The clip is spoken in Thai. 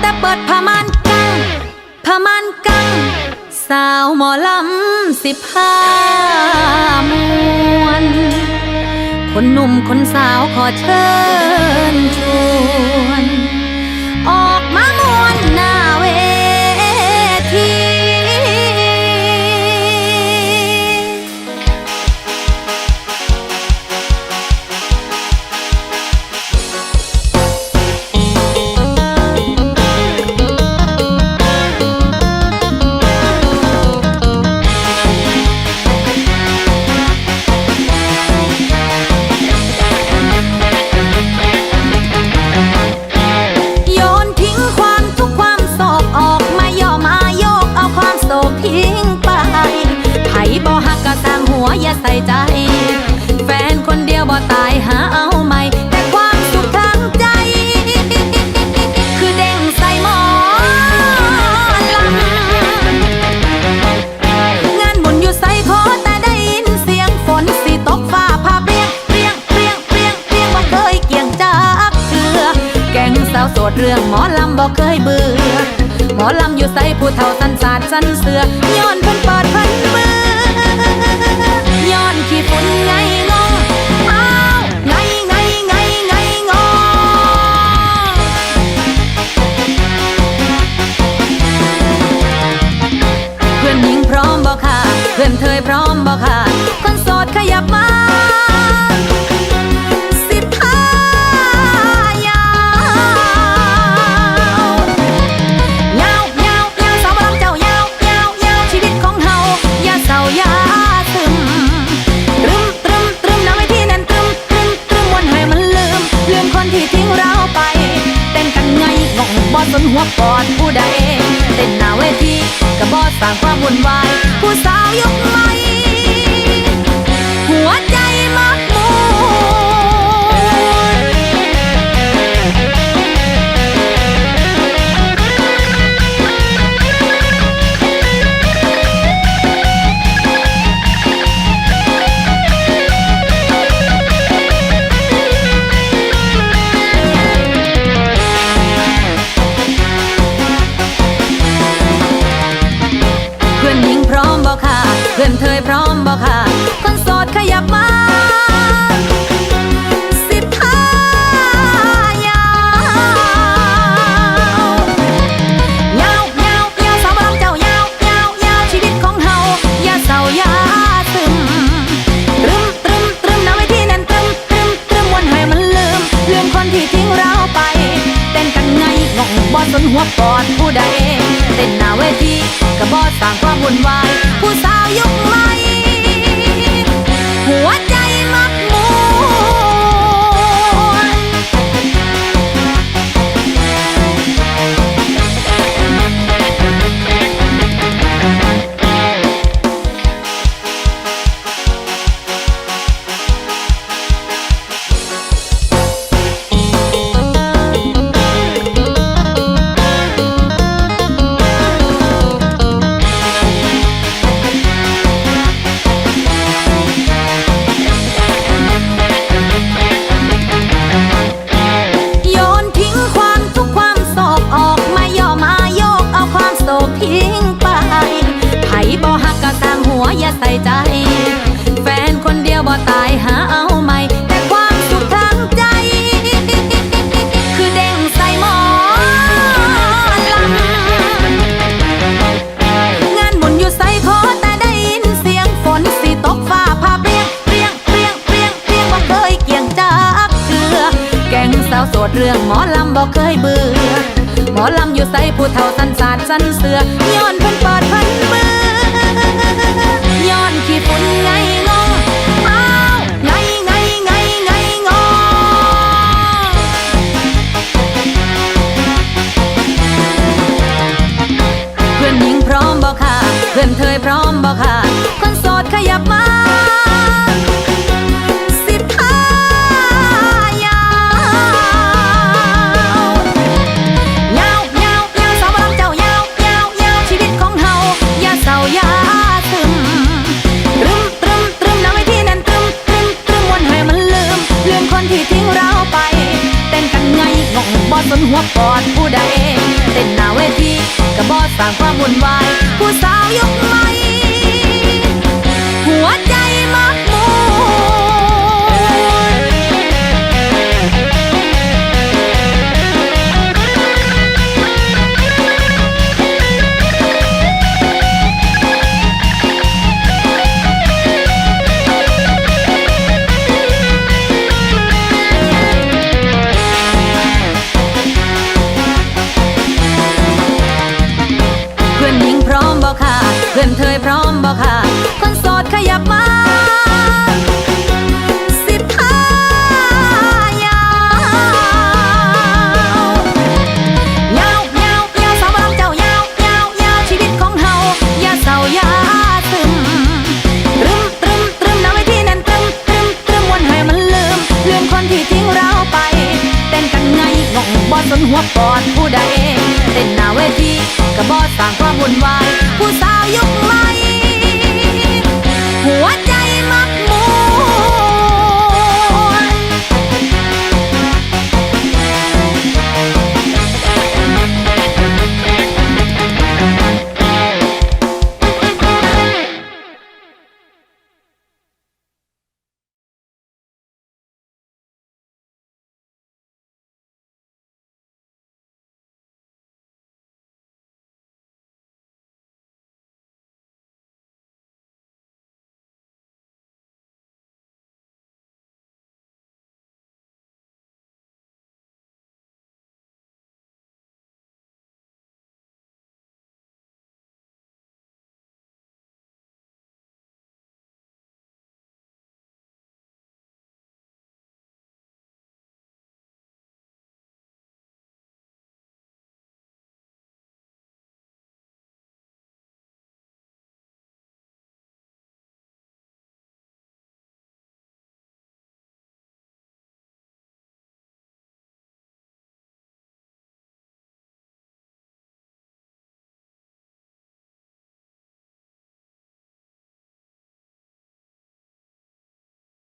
แต่เปิดผ้าม่านกังผ้าม่านกัง สาวหมอลำสิบห้ามวน คนหนุ่มคนสาวขอเชิญชวน ออกมา หัวอย่าใส่ใจ แฟนคนเดียวบ่ตายหาเอาใหม่แต่ความสุขทางใจ คือเด้งใส่หมอลำงานบุญอยู่ใส่ขอแต่ได้ยินเสียงฝนสิตกฟ้าผ่าเปรียงเปรียงเปรียงเปรียงเปรียงบ่เคยเกี่ยงจากเถือ แก่งสาวโสดเรื่องหมอลำบ่เคยเบื่อหมอลำอยู่ใส่ผู้เฒ่าสันสาดสันเสือย้อนเพิ่นเปิดเพิ่น เธอนเธยพร้อมบอกค่ะ ผู้ใดเต้นหน้าเวทีกับบอสร้างความวุ่นวาย ผู้สาวยกไม้ ไปเต้นกันไงงงบอสนหัวปอดผู้ใดเต้นหน้าเวทีกับบอสร้างความวุ่นวาย ผู้สาวยุคใหม่ หัว บอกเคยเบื่อ หมอลำอยู่ใส่ผู้เฒ่าสันสาดสันเสือ ย้อนเพิ่นเปิดเพิ่นมือ ย้อนขี้ฝุ่ 我早有。 เพื่อนเธอพร้อมบอกค่ะ คนโสดขยับมา ผู้ใดเต้นหน้าเวทีกระบอสร้างความวุ่นวาย ผู้สาวยุคใหม่หัว